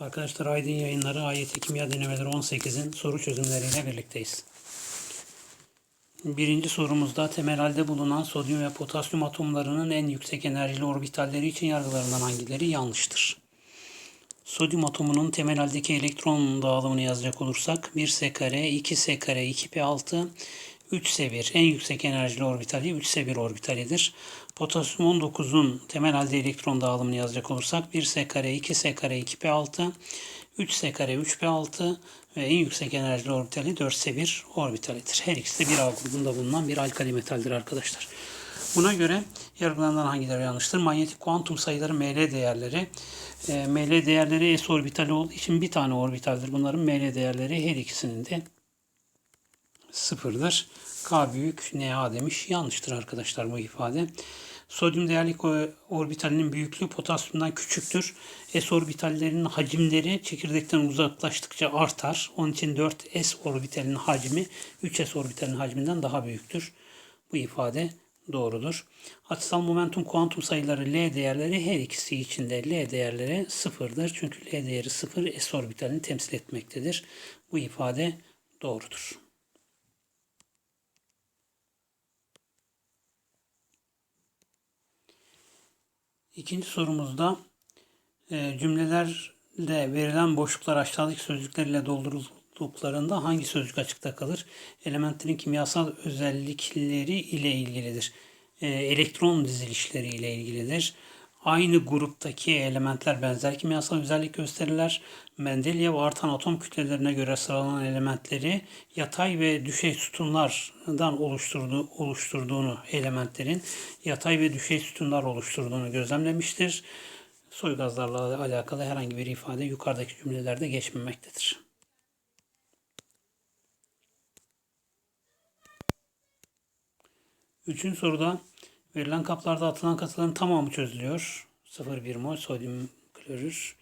Arkadaşlar Aydın Yayınları AYT Kimya Denemeleri 18'in soru çözümleriyle birlikteyiz. Birinci sorumuzda temel halde bulunan sodyum ve potasyum atomlarının en yüksek enerjili orbitalleri için yargılarından hangileri yanlıştır? Sodyum atomunun temel haldeki elektron dağılımını yazacak olursak 1s kare, 2s kare, 2p6, 3s1 en yüksek enerjili orbitali 3s1 orbitalidir. Potasyum 19'un temel halde elektron dağılımını yazacak olursak 1s kare, 2s kare, 2p6, 3s kare, 3p6 ve en yüksek enerjili orbitali 4s1 orbitalidir. Her ikisi de bir A grubunda bulunan bir alkali metaldir arkadaşlar. Buna göre yargılanan hangileri yanlıştır? Manyetik kuantum sayıları ML değerleri. E, ML değerleri s orbitali olduğu için bir tane orbitaldir. Bunların ML değerleri her ikisinin de sıfırdır. K büyük Na demiş. Yanlıştır arkadaşlar bu ifade. Sodyum değerlik orbitalinin büyüklüğü potasyumdan küçüktür. S orbitallerinin hacimleri çekirdekten uzaklaştıkça artar. Onun için 4S orbitalinin hacmi 3S orbitalinin hacminden daha büyüktür. Bu ifade doğrudur. Açısal momentum kuantum sayıları L değerleri her ikisi için de L değerleri sıfırdır. Çünkü L değeri sıfır S orbitalini temsil etmektedir. Bu ifade doğrudur. İkinci sorumuzda e, cümlelerde verilen boşluklar aşağıdaki sözcüklerle doldurulduklarında hangi sözcük açıkta kalır? Elementlerin kimyasal özellikleri ile ilgilidir. E, elektron dizilişleri ile ilgilidir. Aynı gruptaki elementler benzer kimyasal özellik gösterirler. Mendeleev artan atom kütlelerine göre sıralanan elementleri yatay ve düşey sütunlardan oluşturduğu, oluşturduğunu elementlerin yatay ve düşey sütunlar oluşturduğunu gözlemlemiştir. Soy gazlarla alakalı herhangi bir ifade yukarıdaki cümlelerde geçmemektedir. Üçüncü soruda verilen kaplarda atılan katıların tamamı çözülüyor. 0,1 mol sodyum klorür,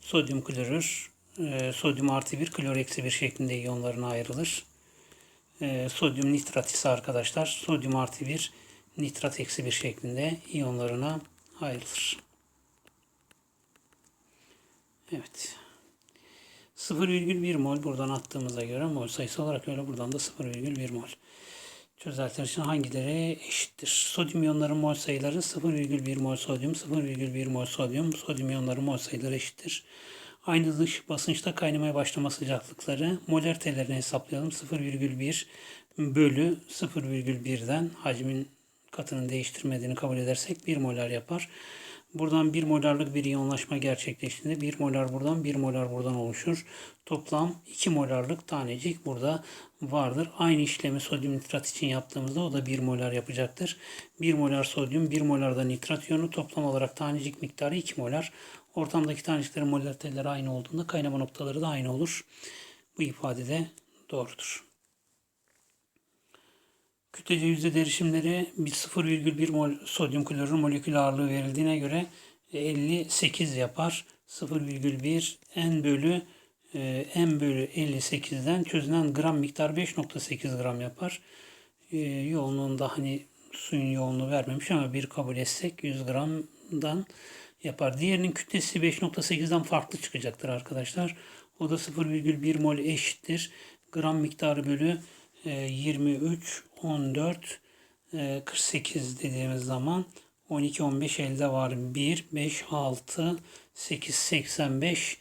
sodyum klorür, e, sodyum artı 1, klor eksi 1 şeklinde iyonlarına ayrılır. E, sodyum nitrat ise arkadaşlar sodyum artı 1, nitrat eksi 1 şeklinde iyonlarına ayrılır. Evet. 0,1 mol buradan attığımıza göre mol sayısı olarak öyle buradan da 0,1 mol. Çözeltiler için hangileri eşittir? Sodyum iyonları mol sayıları 0,1 mol sodyum, 0,1 mol sodyum, sodyum iyonları mol sayıları eşittir. Aynı dış basınçta kaynamaya başlama sıcaklıkları molartelerini hesaplayalım. 0,1 bölü 0,1'den hacmin katının değiştirmediğini kabul edersek 1 molar yapar. Buradan 1 molarlık bir iyonlaşma gerçekleştiğinde 1 molar buradan 1 molar buradan oluşur. Toplam 2 molarlık tanecik burada vardır. Aynı işlemi sodyum nitrat için yaptığımızda o da 1 molar yapacaktır. 1 molar sodyum 1 molar da nitrat iyonu toplam olarak tanecik miktarı 2 molar. Ortamdaki taneciklerin molariteleri aynı olduğunda kaynama noktaları da aynı olur. Bu ifade de doğrudur. Kütlece yüzde derişimleri 0,1 mol sodyum klorür molekül ağırlığı verildiğine göre 58 yapar. 0,1 n bölü e, n bölü 58'den çözülen gram miktar 5.8 gram yapar. E, yoğunluğunda hani suyun yoğunluğu vermemiş ama bir kabul etsek 100 gramdan yapar. Diğerinin kütlesi 5.8'den farklı çıkacaktır arkadaşlar. O da 0,1 mol eşittir. Gram miktarı bölü 23, 14, 48 dediğimiz zaman 12, 15 elde var. 1, 5, 6, 8, 85.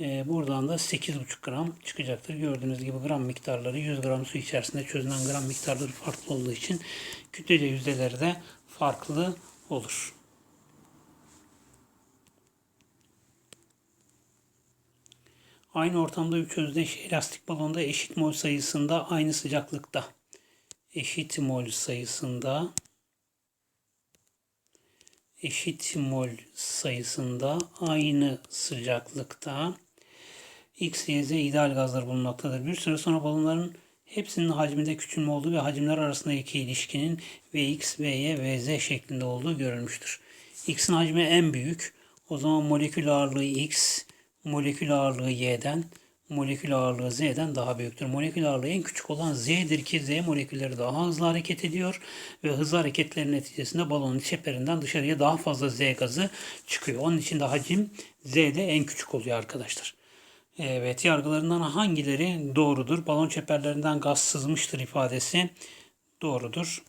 Buradan da 8,5 gram çıkacaktır. Gördüğünüz gibi gram miktarları 100 gram su içerisinde çözülen gram miktarları farklı olduğu için kütlece yüzdeleri de farklı olur. Aynı ortamda üç özdeş elastik balonda eşit mol sayısında aynı sıcaklıkta. Eşit mol sayısında eşit mol sayısında aynı sıcaklıkta X, Y, Z ideal gazlar bulunmaktadır. Bir süre sonra balonların hepsinin hacminde küçülme olduğu ve hacimler arasındaki ilişkinin Vx, Vy, Vz şeklinde olduğu görülmüştür. X'in hacmi en büyük. O zaman molekül ağırlığı X, molekül ağırlığı Y'den molekül ağırlığı Z'den daha büyüktür. Molekül ağırlığı en küçük olan Z'dir ki Z molekülleri daha hızlı hareket ediyor ve hızlı hareketlerin neticesinde balonun çeperinden dışarıya daha fazla Z gazı çıkıyor. Onun için de hacim Z'de en küçük oluyor arkadaşlar. Evet yargılarından hangileri doğrudur? Balon çeperlerinden gaz sızmıştır ifadesi doğrudur.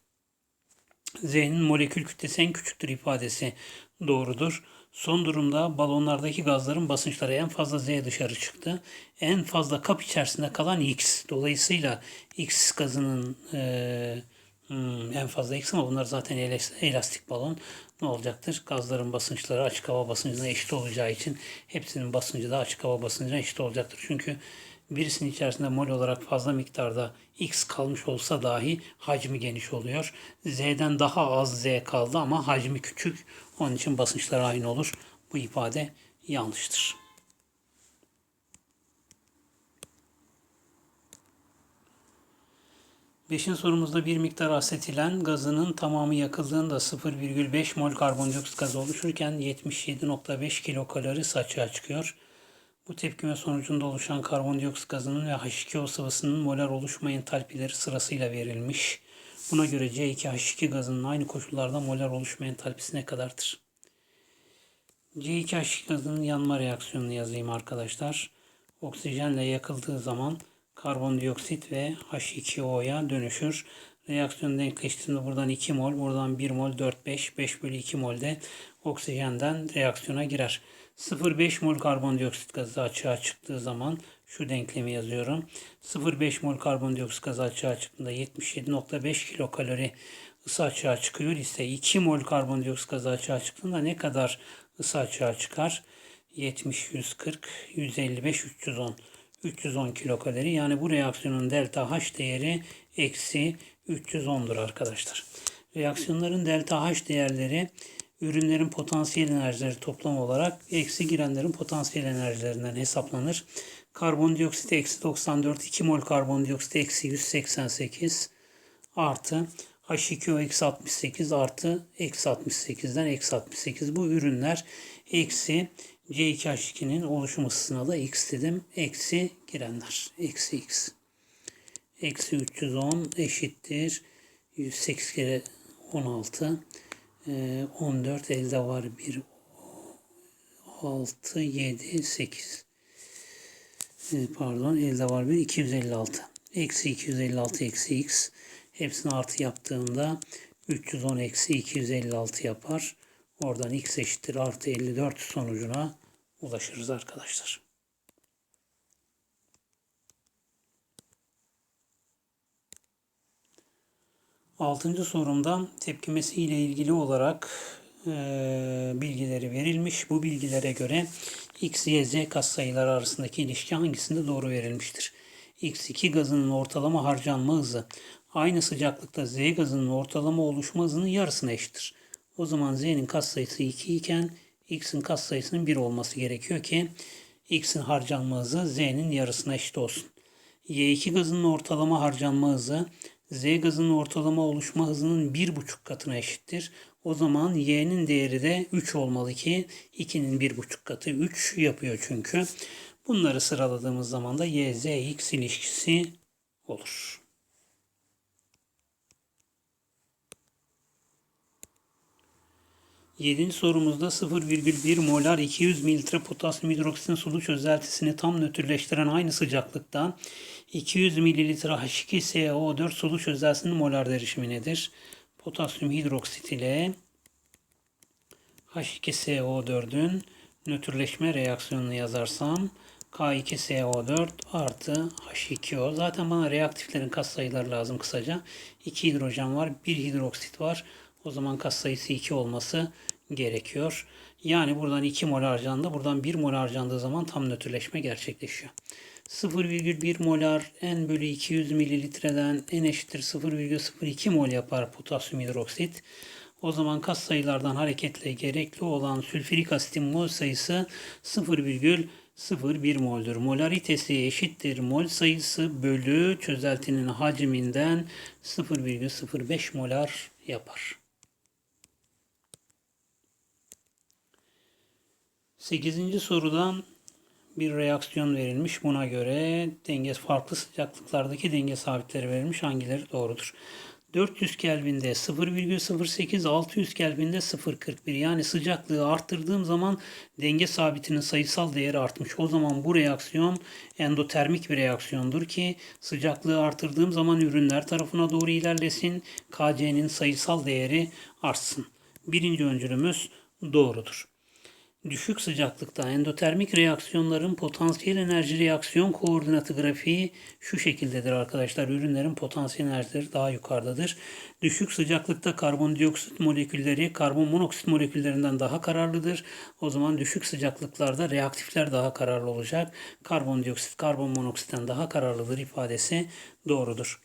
Z'nin molekül kütlesi en küçüktür ifadesi doğrudur. Son durumda balonlardaki gazların basınçları en fazla Z dışarı çıktı. En fazla kap içerisinde kalan X. Dolayısıyla X gazının e, hmm, en fazla X ama bunlar zaten elastik balon. Ne olacaktır? Gazların basınçları açık hava basıncına eşit olacağı için hepsinin basıncı da açık hava basıncına eşit olacaktır. Çünkü birisinin içerisinde mol olarak fazla miktarda X kalmış olsa dahi hacmi geniş oluyor. Z'den daha az Z kaldı ama hacmi küçük. Onun için basınçlar aynı olur. Bu ifade yanlıştır. Beşinci sorumuzda bir miktar asetilen gazının tamamı yakıldığında 0,5 mol karbondioksit gazı oluşurken 77.5 kilokalori saçığa çıkıyor. Bu tepkime sonucunda oluşan karbondioksit gazının ve H2O sıvısının molar oluşma entalpileri sırasıyla verilmiş. Buna göre C2H2 gazının aynı koşullarda molar oluşma entalpisi ne kadardır? C2H2 gazının yanma reaksiyonunu yazayım arkadaşlar. Oksijenle yakıldığı zaman karbondioksit ve H2O'ya dönüşür. Reaksiyon denkleştiğinde buradan 2 mol, buradan 1 mol, 4, 5, 5 bölü 2 mol de oksijenden reaksiyona girer. 0,5 mol karbondioksit gazı açığa çıktığı zaman şu denklemi yazıyorum. 0,5 mol karbondioksit gazı açığa çıktığında 77.5 kilokalori ısı açığa çıkıyor ise 2 mol karbondioksit gazı açığa çıktığında ne kadar ısı açığa çıkar? 70, 140, 155, 310. 310 kilokalori. Yani bu reaksiyonun delta H değeri eksi 310'dur arkadaşlar. Reaksiyonların delta H değerleri ürünlerin potansiyel enerjileri toplam olarak eksi girenlerin potansiyel enerjilerinden hesaplanır. Karbondioksit eksi 94, 2 mol karbondioksit eksi 188 artı H2O eksi 68 artı eksi 68'den eksi 68. Bu ürünler eksi C2H2'nin oluşum ısısına da x dedim. Eksi girenler. Eksi x. Eksi 310 eşittir. 108 kere 16. 14 elde var 1 6 7 8 pardon elde var 1 256 eksi 256 eksi x hepsini artı yaptığımda 310 eksi 256 yapar. Oradan x eşittir artı 54 sonucuna ulaşırız arkadaşlar. Altıncı sorumda tepkimesi ile ilgili olarak e, bilgileri verilmiş. Bu bilgilere göre X, Y, Z katsayıları arasındaki ilişki hangisinde doğru verilmiştir? X2 gazının ortalama harcanma hızı aynı sıcaklıkta Z gazının ortalama oluşma hızının yarısına eşittir. O zaman Z'nin katsayısı 2 iken X'in katsayısının 1 olması gerekiyor ki X'in harcanma hızı Z'nin yarısına eşit olsun. Y2 gazının ortalama harcanma hızı Z gazının ortalama oluşma hızının 1,5 katına eşittir. O zaman Y'nin değeri de 3 olmalı ki 2'nin 1,5 katı 3 yapıyor çünkü. Bunları sıraladığımız zaman da Y, X ilişkisi olur. Yedinci sorumuzda 0,1 molar 200 mililitre potasyum hidroksitin sulu çözeltisini tam nötrleştiren aynı sıcaklıkta 200 mililitre H2SO4 sulu çözeltisinin molar derişimi nedir? Potasyum hidroksit ile H2SO4'ün nötrleşme reaksiyonunu yazarsam K2SO4 artı H2O. Zaten bana reaktiflerin katsayıları lazım kısaca. 2 hidrojen var, 1 hidroksit var. O zaman katsayısı 2 olması gerekiyor. Yani buradan 2 mol harcandı. Buradan 1 mol harcandığı zaman tam nötrleşme gerçekleşiyor. 0,1 molar n bölü 200 mililitreden n eşittir 0,02 mol yapar potasyum hidroksit. O zaman kas sayılardan hareketle gerekli olan sülfürik asitin mol sayısı 0,01 moldur. Molaritesi eşittir mol sayısı bölü çözeltinin hacminden 0,05 molar yapar. 8. sorudan bir reaksiyon verilmiş. Buna göre denge farklı sıcaklıklardaki denge sabitleri verilmiş. Hangileri doğrudur? 400 Kelvin'de 0,08, 600 Kelvin'de 0,41. Yani sıcaklığı arttırdığım zaman denge sabitinin sayısal değeri artmış. O zaman bu reaksiyon endotermik bir reaksiyondur ki sıcaklığı artırdığım zaman ürünler tarafına doğru ilerlesin. KC'nin sayısal değeri artsın. Birinci öncülümüz doğrudur. Düşük sıcaklıkta endotermik reaksiyonların potansiyel enerji reaksiyon koordinatı grafiği şu şekildedir arkadaşlar. Ürünlerin potansiyel enerjileri daha yukarıdadır. Düşük sıcaklıkta karbondioksit molekülleri karbon monoksit moleküllerinden daha kararlıdır. O zaman düşük sıcaklıklarda reaktifler daha kararlı olacak. Karbondioksit karbon monoksitten daha kararlıdır ifadesi doğrudur.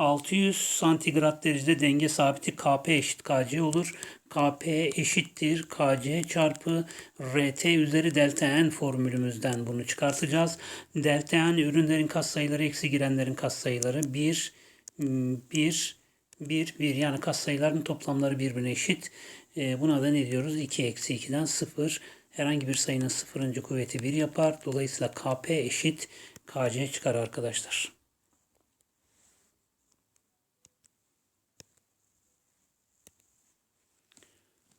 600 santigrat derecede denge sabiti Kp eşit Kc olur. Kp eşittir Kc çarpı Rt üzeri delta n formülümüzden bunu çıkartacağız. Delta n ürünlerin katsayıları eksi girenlerin katsayıları 1, 1, 1, 1 yani katsayıların toplamları birbirine eşit. E, buna da ne diyoruz? 2 eksi 2'den 0. Herhangi bir sayının sıfırıncı kuvveti 1 yapar. Dolayısıyla Kp eşit Kc çıkar arkadaşlar.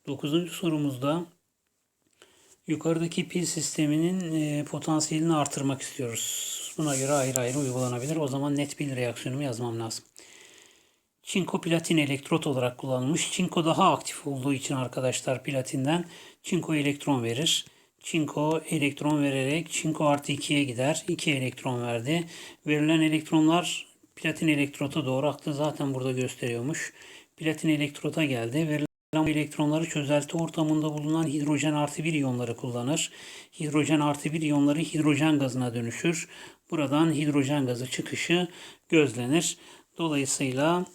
Dokuzuncu sorumuzda yukarıdaki pil sisteminin e, potansiyelini artırmak istiyoruz. Buna göre ayrı ayrı uygulanabilir. O zaman net pil reaksiyonumu yazmam lazım. Çinko platin elektrot olarak kullanılmış. Çinko daha aktif olduğu için arkadaşlar platinden çinko elektron verir. Çinko elektron vererek çinko artı 2'ye gider. 2 elektron verdi. Verilen elektronlar platin elektrota doğru aktı. Zaten burada gösteriyormuş. Platin elektrota geldi. Verilen elektronları çözelti ortamında bulunan hidrojen artı bir iyonları kullanır. Hidrojen artı bir iyonları hidrojen gazına dönüşür. Buradan hidrojen gazı çıkışı gözlenir. Dolayısıyla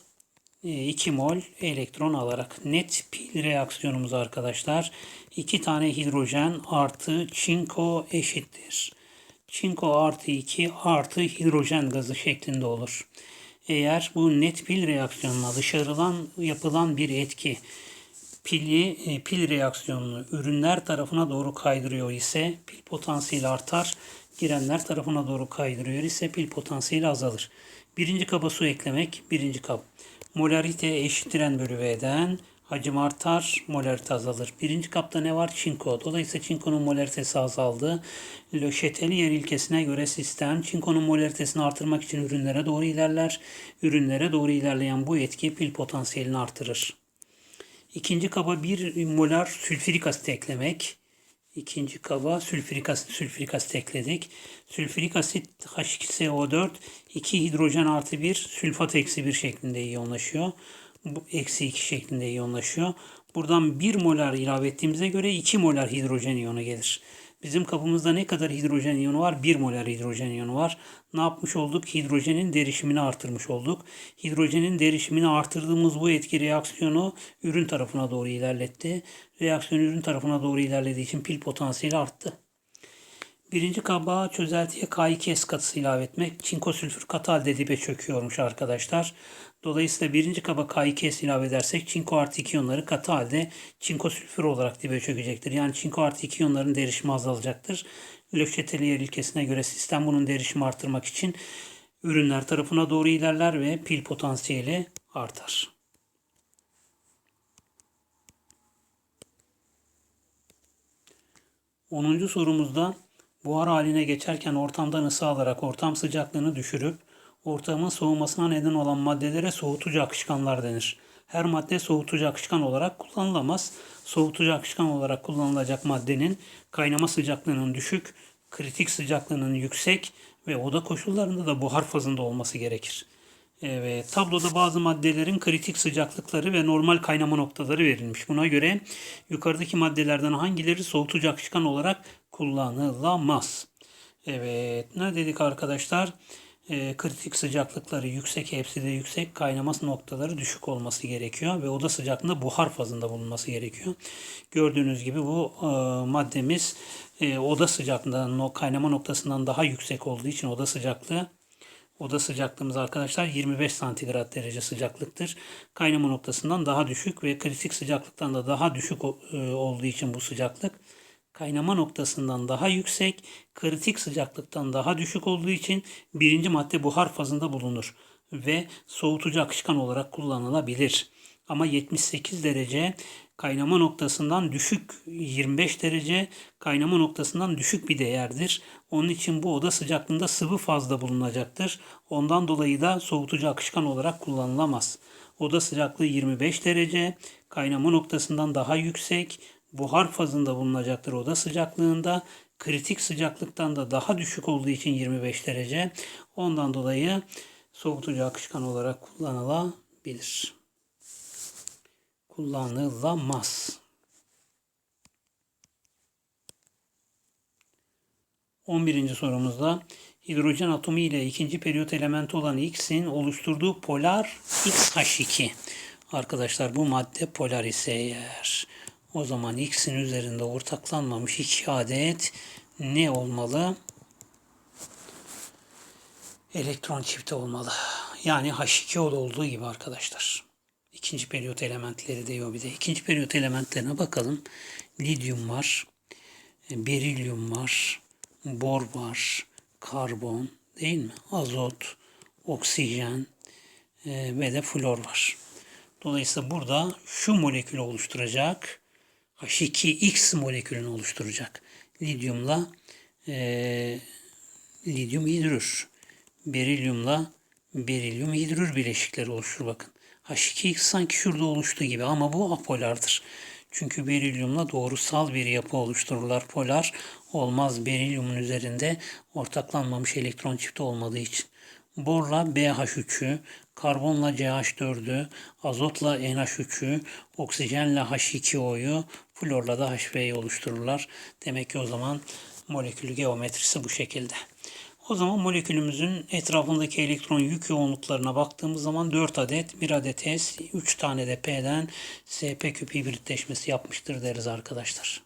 2 mol elektron alarak net pil reaksiyonumuz arkadaşlar. 2 tane hidrojen artı çinko eşittir. Çinko artı 2 artı hidrojen gazı şeklinde olur. Eğer bu net pil reaksiyonuna dışarıdan yapılan bir etki pili e, pil reaksiyonunu ürünler tarafına doğru kaydırıyor ise pil potansiyeli artar. Girenler tarafına doğru kaydırıyor ise pil potansiyeli azalır. Birinci kaba su eklemek. Birinci kap. Molarite eşittiren bölü V'den hacim artar, molarite azalır. Birinci kapta ne var? Çinko. Dolayısıyla çinkonun molaritesi azaldı. Le Chatelier ilkesine göre sistem çinkonun molaritesini artırmak için ürünlere doğru ilerler. Ürünlere doğru ilerleyen bu etki pil potansiyelini artırır. İkinci kaba bir molar sülfürik asit eklemek. İkinci kaba sülfürik asit, sülfürik asit ekledik. Sülfürik asit H2SO4 2 hidrojen artı 1 sülfat eksi 1 şeklinde iyonlaşıyor. Bu eksi 2 şeklinde iyonlaşıyor. Buradan 1 molar ilave ettiğimize göre 2 molar hidrojen iyonu gelir. Bizim kabımızda ne kadar hidrojen iyonu var? 1 molar hidrojen iyonu var. Ne yapmış olduk? Hidrojenin derişimini artırmış olduk. Hidrojenin derişimini artırdığımız bu etki reaksiyonu ürün tarafına doğru ilerletti. Reaksiyon ürün tarafına doğru ilerlediği için pil potansiyeli arttı. Birinci kaba çözeltiye K2S katısı ilave etmek. Çinko sülfür katı halde çöküyormuş arkadaşlar. Dolayısıyla birinci kaba K2S ilave edersek çinko artı 2 iyonları katı halde çinko sülfür olarak dibe çökecektir. Yani çinko artı 2 iyonların derişimi azalacaktır. Löfçeteliyer ilkesine göre sistem bunun derişimi artırmak için ürünler tarafına doğru ilerler ve pil potansiyeli artar. Onuncu sorumuzda buhar haline geçerken ortamdan ısı alarak ortam sıcaklığını düşürüp ortamın soğumasına neden olan maddelere soğutucu akışkanlar denir. Her madde soğutucu akışkan olarak kullanılamaz. Soğutucu akışkan olarak kullanılacak maddenin kaynama sıcaklığının düşük, kritik sıcaklığının yüksek ve oda koşullarında da buhar fazında olması gerekir. Evet, tabloda bazı maddelerin kritik sıcaklıkları ve normal kaynama noktaları verilmiş. Buna göre yukarıdaki maddelerden hangileri soğutucu akışkan olarak kullanılamaz? Evet, ne dedik arkadaşlar? e, kritik sıcaklıkları yüksek, hepsi de yüksek, kaynaması noktaları düşük olması gerekiyor ve oda sıcaklığında buhar fazında bulunması gerekiyor. Gördüğünüz gibi bu e, maddemiz e, oda sıcaklığından, kaynama noktasından daha yüksek olduğu için oda sıcaklığı Oda sıcaklığımız arkadaşlar 25 santigrat derece sıcaklıktır. Kaynama noktasından daha düşük ve kritik sıcaklıktan da daha düşük e, olduğu için bu sıcaklık kaynama noktasından daha yüksek, kritik sıcaklıktan daha düşük olduğu için birinci madde buhar fazında bulunur ve soğutucu akışkan olarak kullanılabilir. Ama 78 derece kaynama noktasından düşük 25 derece kaynama noktasından düşük bir değerdir. Onun için bu oda sıcaklığında sıvı fazla bulunacaktır. Ondan dolayı da soğutucu akışkan olarak kullanılamaz. Oda sıcaklığı 25 derece, kaynama noktasından daha yüksek, buhar fazında bulunacaktır oda sıcaklığında. Kritik sıcaklıktan da daha düşük olduğu için 25 derece. Ondan dolayı soğutucu akışkan olarak kullanılabilir. Kullanılamaz. 11. sorumuzda hidrojen atomu ile ikinci periyot elementi olan X'in oluşturduğu polar XH2. Arkadaşlar bu madde polar ise eğer o zaman X'in üzerinde ortaklanmamış iki adet ne olmalı? Elektron çifti olmalı. Yani H2O da olduğu gibi arkadaşlar. İkinci periyot elementleri diyor bir de. İkinci periyot elementlerine bakalım. Lityum var. Berilyum var. Bor var. Karbon değil mi? Azot, oksijen e, ve de flor var. Dolayısıyla burada şu molekülü oluşturacak. H2X molekülünü oluşturacak. Lityumla e, lityum hidrür. Berilyumla berilyum hidrür bileşikleri oluşur bakın. H2X sanki şurada oluştuğu gibi ama bu apolardır. Çünkü berilyumla doğrusal bir yapı oluştururlar. Polar olmaz berilyumun üzerinde ortaklanmamış elektron çifti olmadığı için. Borla BH3'ü, karbonla CH4'ü, azotla NH3'ü, oksijenle H2O'yu, florla da HV'yi oluştururlar. Demek ki o zaman molekül geometrisi bu şekilde. O zaman molekülümüzün etrafındaki elektron yük yoğunluklarına baktığımız zaman 4 adet, 1 adet S, 3 tane de P'den SP küp hibritleşmesi yapmıştır deriz arkadaşlar.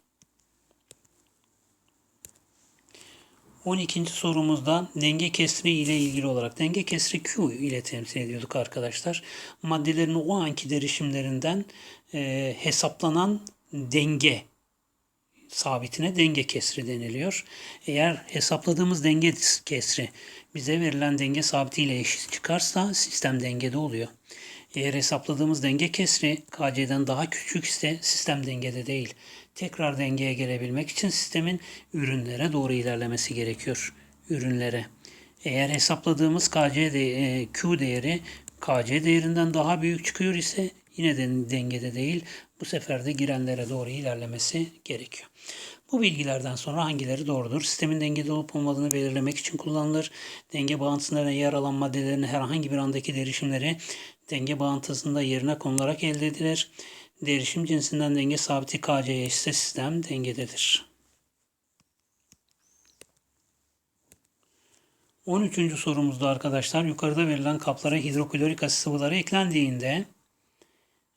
12. sorumuzda denge kesri ile ilgili olarak denge kesri Q ile temsil ediyorduk arkadaşlar. Maddelerin o anki derişimlerinden e, hesaplanan denge sabitine denge kesri deniliyor. Eğer hesapladığımız denge kesri bize verilen denge sabitiyle eşit çıkarsa sistem dengede oluyor. Eğer hesapladığımız denge kesri KC'den daha küçükse sistem dengede değil. Tekrar dengeye gelebilmek için sistemin ürünlere doğru ilerlemesi gerekiyor. Ürünlere. Eğer hesapladığımız KC de, e, Q değeri KC değerinden daha büyük çıkıyor ise yine de dengede değil. Bu sefer de girenlere doğru ilerlemesi gerekiyor. Bu bilgilerden sonra hangileri doğrudur? Sistemin dengede olup olmadığını belirlemek için kullanılır. Denge bağıntısında yer alan maddelerin herhangi bir andaki derişimleri denge bağıntısında yerine konularak elde edilir. Derişim cinsinden denge sabiti KC'ye ise sistem dengededir. 13. sorumuzda arkadaşlar yukarıda verilen kaplara hidroklorik asit sıvıları eklendiğinde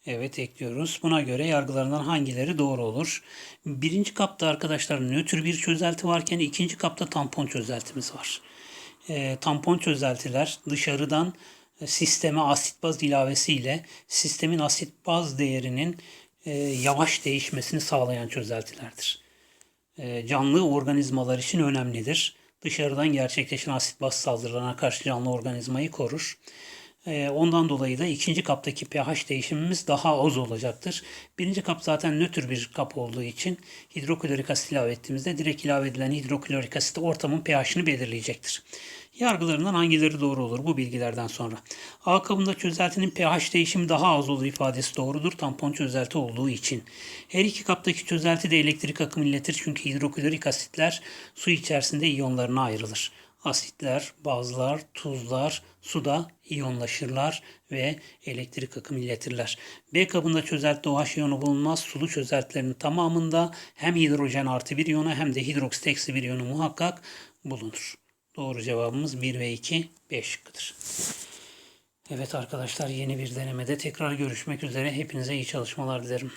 Evet ekliyoruz. Buna göre yargılarından hangileri doğru olur? Birinci kapta arkadaşlar nötr bir çözelti varken ikinci kapta tampon çözeltimiz var. E, tampon çözeltiler dışarıdan sisteme asit baz ilavesiyle sistemin asit baz değerinin e, yavaş değişmesini sağlayan çözeltilerdir. E, canlı organizmalar için önemlidir. Dışarıdan gerçekleşen asit baz saldırılarına karşı canlı organizmayı korur. Ee, ondan dolayı da ikinci kaptaki pH değişimimiz daha az olacaktır. Birinci kap zaten nötr bir kap olduğu için hidroklorik asit ilave ettiğimizde direkt ilave edilen hidroklorik asit ortamın pH'ini belirleyecektir. Yargılarından hangileri doğru olur bu bilgilerden sonra? A kabında çözeltinin pH değişimi daha az olur ifadesi doğrudur tampon çözelti olduğu için. Her iki kaptaki çözelti de elektrik akımı iletir çünkü hidroklorik asitler su içerisinde iyonlarına ayrılır asitler, bazlar, tuzlar suda iyonlaşırlar ve elektrik akımı iletirler. B kabında çözeltide OH iyonu bulunmaz. Sulu çözeltilerin tamamında hem hidrojen artı bir iyonu hem de hidroksit eksi bir iyonu muhakkak bulunur. Doğru cevabımız 1 ve 2, 5 şıkkıdır. Evet arkadaşlar yeni bir denemede tekrar görüşmek üzere. Hepinize iyi çalışmalar dilerim.